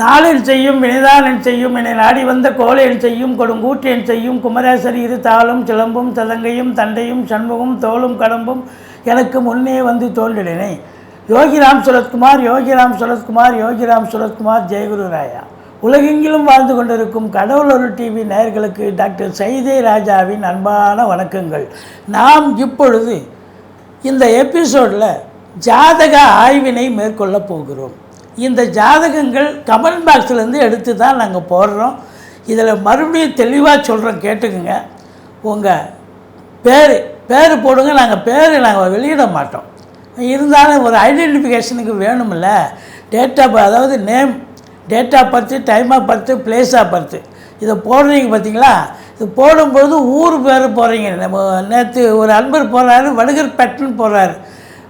நாளில் செய்யும் வினைதானன் செய்யும் என்னை நாடி வந்த கோலையன் செய்யும் கொடுங்கூற்றியன் செய்யும் குமரேசர் இரு தாளும் சிலம்பும் சதங்கையும் தண்டையும் சண்முகம் தோளும் கடம்பும் எனக்கு முன்னே வந்து தோன்றினேன். யோகிராம் சுரத்குமார் யோகிராம் சுரத்குமார் யோகிராம் சுரத்குமார் ஜெயகுரு ராயா. உலகெங்கிலும் வாழ்ந்து கொண்டிருக்கும் கடவுள் ஒரு டிவி நேயர்களுக்கு டாக்டர் சைதே ராஜாவின் அன்பான வணக்கங்கள். நாம் இப்பொழுது இந்த எபிசோடில் ஜாதக ஆய்வினை மேற்கொள்ளப் போகிறோம். இந்த ஜாதகங்கள் கமெண்ட் பாக்ஸ்லேருந்து எடுத்து தான் நாங்கள் போடுறோம். இதில் மறுபடியும் தெளிவாக சொல்கிறோம் கேட்டுக்குங்க. உங்கள் பேர் பேர் போடுங்க நாங்கள் பேர் நாங்கள் வெளியிட மாட்டோம். இருந்தாலும் ஒரு ஐடென்டிஃபிகேஷனுக்கு வேணுமில்ல டேட் ஆஃப் அதாவது name date of birth time of birth place of birth இதை போடுறீங்க பார்த்தீங்களா இது போடும்போது ஊர் பேர் போகிறீங்க நம்ம நேற்று ஒரு அன்பர் போகிறாரு வடுகர் பெட்டுன்னு போகிறாரு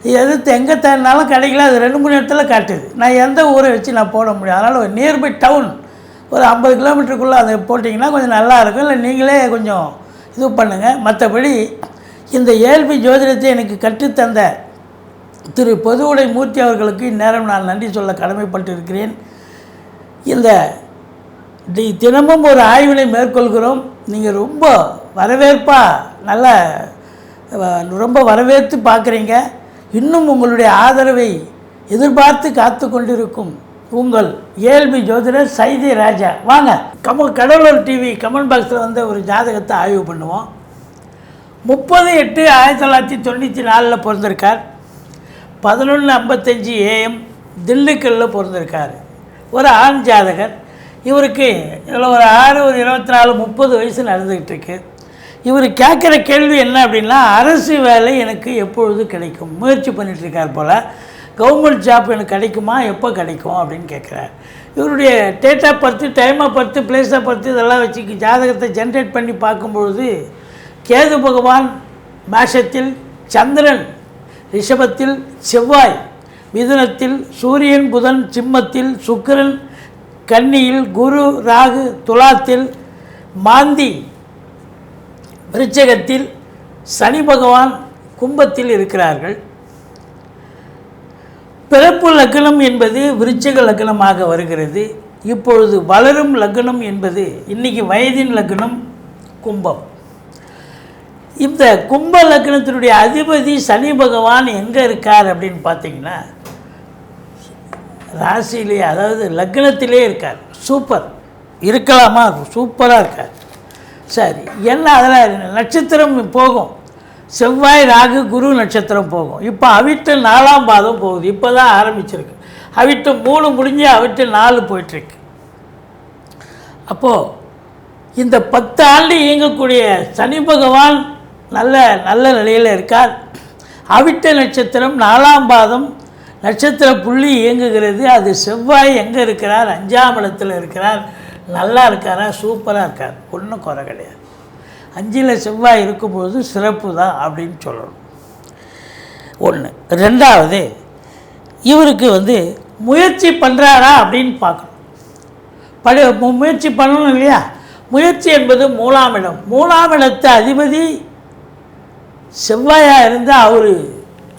எது எங்கே தேடினாலும் கிடைக்கல அது ரெண்டு மூணு இடத்துல காட்டுது. நான் எந்த ஊரை வச்சு நான் போட முடியும்? அதனால் ஒரு நியர்பை டவுன் ஒரு ஐம்பது கிலோமீட்டருக்குள்ளே அதை போட்டிங்கன்னா கொஞ்சம் நல்லா இருக்கும். இல்லை நீங்களே கொஞ்சம் இது பண்ணுங்கள் மற்றபடி இந்த ஏழ்மை ஜோதிடத்தை எனக்கு கற்றுத்தந்த திரு பொதுவுடை மூர்த்தி அவர்களுக்கு இந்நேரம் நான் நன்றி சொல்ல கடமைப்பட்டு இருக்கிறேன் இந்த தி- தினமும் ஒரு ஆய்வினை மேற்கொள்கிறோம். நீங்கள் ரொம்ப வரவேற்பாக நல்ல ரொம்ப வரவேற்று பார்க்குறீங்க. இன்னும் உங்களுடைய ஆதரவை எதிர்பார்த்து காத்து கொண்டிருக்கும் உங்கள் ஏழ்மி ஜோதிடர் சைதி ராஜா. வாங்க கம கடவுளர் டிவி கமெண்ட் பாக்ஸில் வந்து ஒரு ஜாதகத்தை ஆய்வு பண்ணுவோம். முப்பது எட்டு ஆயிரத்தி தொள்ளாயிரத்தி தொண்ணூற்றி நாலில் பிறந்திருக்கார். பதினொன்று ஐம்பத்தஞ்சு ஏஎம் திண்டுக்கல்லில் பிறந்திருக்கார். ஒரு ஆண் ஜாதகர். இவருக்கு இதில் ஒரு ஆறு ஒரு இருபத்தி நாலு முப்பது வயசு நடந்துக்கிட்டு இருக்கு. இவர் கேட்குற கேள்வி என்ன அப்படின்னா அரசு வேலை எனக்கு எப்பொழுது கிடைக்கும்? முயற்சி பண்ணிகிட்ருக்கார் போல். கவர்மெண்ட் ஜாப் எனக்கு கிடைக்குமா? எப்போ கிடைக்கும்? அப்படின்னு கேட்குறார். இவருடைய டேட்டா ஆஃப் டைமை டைம் பிளேஸை பர்த்து இதெல்லாம் வச்சு ஜாதகத்தை ஜென்ரேட் பண்ணி பார்க்கும்பொழுது கேது பகவான் மேஷத்தில் சந்திரன் ரிஷபத்தில் செவ்வாய் மிதுனத்தில் சூரியன் புதன் சிம்மத்தில் சுக்கிரன் கன்னியில் குரு ராகு துலாத்தில் மாந்தி விருச்சகத்தில் சனி பகவான் கும்பத்தில் இருக்கிறார்கள். பிறப்பு லக்னம் என்பது விருச்சக லக்னமாக வருகிறது. இப்பொழுது வளரும் லக்னம் என்பது இன்னைக்கு வயதின் லக்னம் கும்பம். இந்த கும்ப லக்னத்தினுடைய அதிபதி சனி பகவான் எங்கே இருக்கார் அப்படின்னு பார்த்தீங்கன்னா ராசியிலே அதாவது லக்னத்திலே இருக்கார். சூப்பர். இருக்கலாமா? சூப்பராக இருக்கார். சரி என்ன அதில் நட்சத்திரம் போகும். செவ்வாய் ராகு குரு நட்சத்திரம் போகும். இப்போ அவிட்டு நாலாம் பாதம் போகுது. இப்போ தான் ஆரம்பிச்சிருக்கு. அவிட்டு மூணு முடிஞ்சு அவிட்டு நாலு போயிட்டுருக்கு. அப்போது இந்த பத்து ஆண்டு இயங்கக்கூடிய சனி பகவான் நல்ல நல்ல நிலையில் இருக்கார். அவிட்ட நட்சத்திரம் நாலாம் பாதம் நட்சத்திர புள்ளி இயங்குகிறது. அது செவ்வாய் எங்கே இருக்கிறார்? அஞ்சாம் இடத்தில் இருக்கிறார். நல்லா இருக்காரா சூப்பராக இருக்கார். ஒன்றும் குறை கிடையாது. அஞ்சில் செவ்வாய் இருக்கும்போது சிறப்பு தான் அப்படின்னு சொல்லணும். ஒன்று ரெண்டாவது இவருக்கு வந்து முயற்சி பண்ணுறாரா அப்படின்னு பார்க்கணும். படி முயற்சி பண்ணணும் இல்லையா? முயற்சி என்பது மூலாம் இடம் மூலாம் இடத்து அதிபதி செவ்வாயாக இருந்தால் அவர்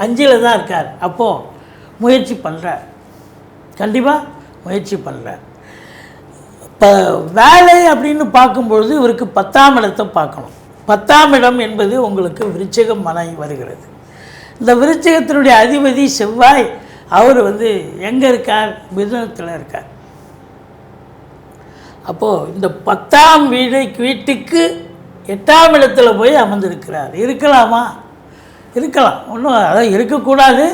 அஞ்சில் தான் இருக்கார். அப்போது முயற்சி பண்ணுறார் கண்டிப்பாக முயற்சி பண்ணுறார் இப்போ வேலை அப்படின்னு பார்க்கும்பொழுது இவருக்கு பத்தாம் இடத்தை பார்க்கணும். பத்தாம் இடம் என்பது உங்களுக்கு விருச்சகம் மனை வருகிறது. இந்த விருச்சகத்தினுடைய அதிபதி செவ்வாய் அவர் வந்து எங்கே இருக்கார்? மிதுனத்தில் இருக்கார். அப்போது இந்த பத்தாம் வீடு வீட்டுக்கு எட்டாம் இடத்துல போய் அமர்ந்திருக்கிறார். இருக்கலாமா? இருக்கலாம். ஒன்றும் அதான் இருக்கக்கூடாது.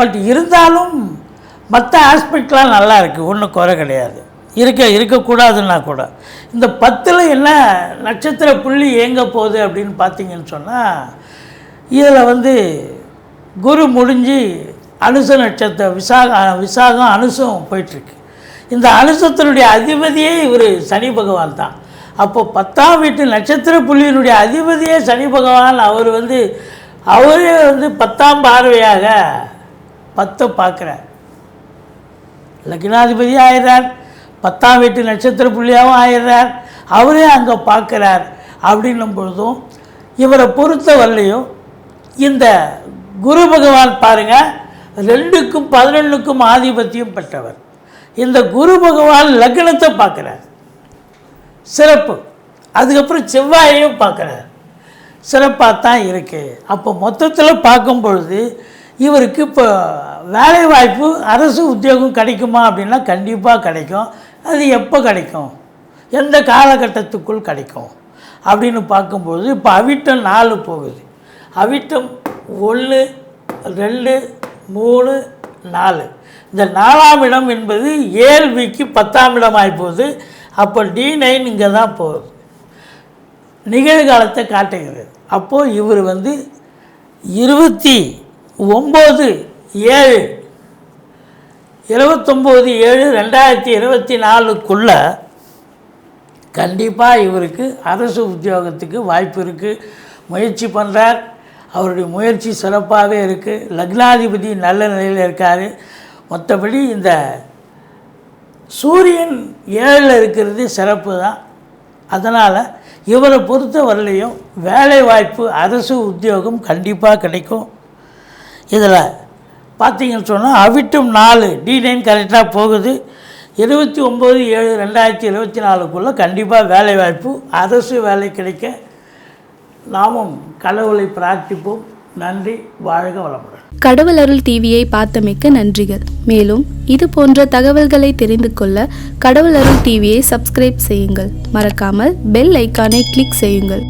பட் இருந்தாலும் மற்ற ஆஸ்பெக்ட்லாம் நல்லா இருக்குது ஒன்றும் குறை கிடையாது. இருக்க இருக்கக்கூடாதுன்னா கூட. இந்த பத்தில் என்ன நட்சத்திர புள்ளி இயங்க போகுது அப்படின்னு பார்த்தீங்கன்னு சொன்னால் இதில் வந்து குரு முடிஞ்சு அனுச நட்சத்திர விசாக விசாகம் அனுசம் போயிட்டுருக்கு. இந்த அனுசத்தினுடைய அதிபதியே இவர் சனி பகவான் தான். அப்போ பத்தாம் வீட்டு நட்சத்திர புள்ளியினுடைய அதிபதியே சனி பகவான். அவர் வந்து அவரே வந்து பத்தாம் பார்வையாக பத்தை பார்க்குறார். லக்னாதிபதி ஆயிடுறார். பத்தாம் வீட்டு நட்சத்திர புள்ளியாகவும் ஆயிடுறார். அவரே அங்கே பார்க்குறார். அப்படின்னும் பொழுதும் இவரை பொறுத்த வரலையும் இந்த குரு பகவான் பாருங்கள் ரெண்டுக்கும் பதினொன்றுக்கும் ஆதிபத்தியம் பெற்றவர். இந்த குரு பகவான் லக்னத்தை பார்க்குறார். சிறப்பு. அதுக்கப்புறம் செவ்வாயையும் பார்க்குறார். சிறப்பாக தான் இருக்குது அப்போ மொத்தத்தில் பார்க்கும் பொழுது இவருக்கு இப்போ வேலை வாய்ப்பு அரசு உத்தியோகம் கிடைக்குமா அப்படின்னா கண்டிப்பாக கிடைக்கும். அது எப்போ கிடைக்கும்? எந்த காலகட்டத்துக்குள் கிடைக்கும்? அப்படின்னு பார்க்கும்போது இப்போ அவிட்டம் நாலு போகுது. அவிட்டம் ஒன்று ரெண்டு மூணு நாலு. இந்த நாலாம் இடம் என்பது ஏழ்விக்கு பத்தாம் இடம் ஆகிப்போகுது அப்போ டி நைன் இங்கே தான் போகுது. நிகழ்காலத்தை காட்டுகிறது. அப்போது இவர் வந்து இருபத்தி ஒம்பது ஏழு இருபத்தொம்போது ஏழு ரெண்டாயிரத்தி இருபத்தி நாலுக்குள்ள கண்டிப்பாக இவருக்கு அரசு உத்தியோகத்துக்கு வாய்ப்பு இருக்குது முயற்சி பண்ணுறார் அவருடைய முயற்சி சிறப்பாகவே இருக்குது லக்னாதிபதி நல்ல நிலையில் இருக்கார். மற்றபடி இந்த சூரியன் ஏழில் இருக்கிறது சிறப்பு தான் அதனால் இவரை பொறுத்த வரலையும் வேலை வாய்ப்பு அரசு உத்தியோகம் கண்டிப்பாக கிடைக்கும். இதில் பார்த்தீங்கன்னு சொன்னால் அவிட்டும் நாலு. டி நைன் கரெக்டாக போகுது. இருபத்தி ஒம்பது ஏழு ரெண்டாயிரத்தி இருபத்தி நாலுக்குள்ளே கண்டிப்பாக வேலை வாய்ப்பு அரசு வேலை கிடைக்க நாமும் கடவுளை பிரார்த்திப்போம். நன்றி வாழ்க வளமுடன். கடவுள் அருள் டிவியை பார்த்தமைக்க நன்றிகள். மேலும் இது போன்ற தகவல்களை தெரிந்து கொள்ள கடவுள் அருள் டிவியை சப்ஸ்கிரைப் செய்யுங்கள். மறக்காமல் பெல் ஐக்கானை கிளிக் செய்யுங்கள்.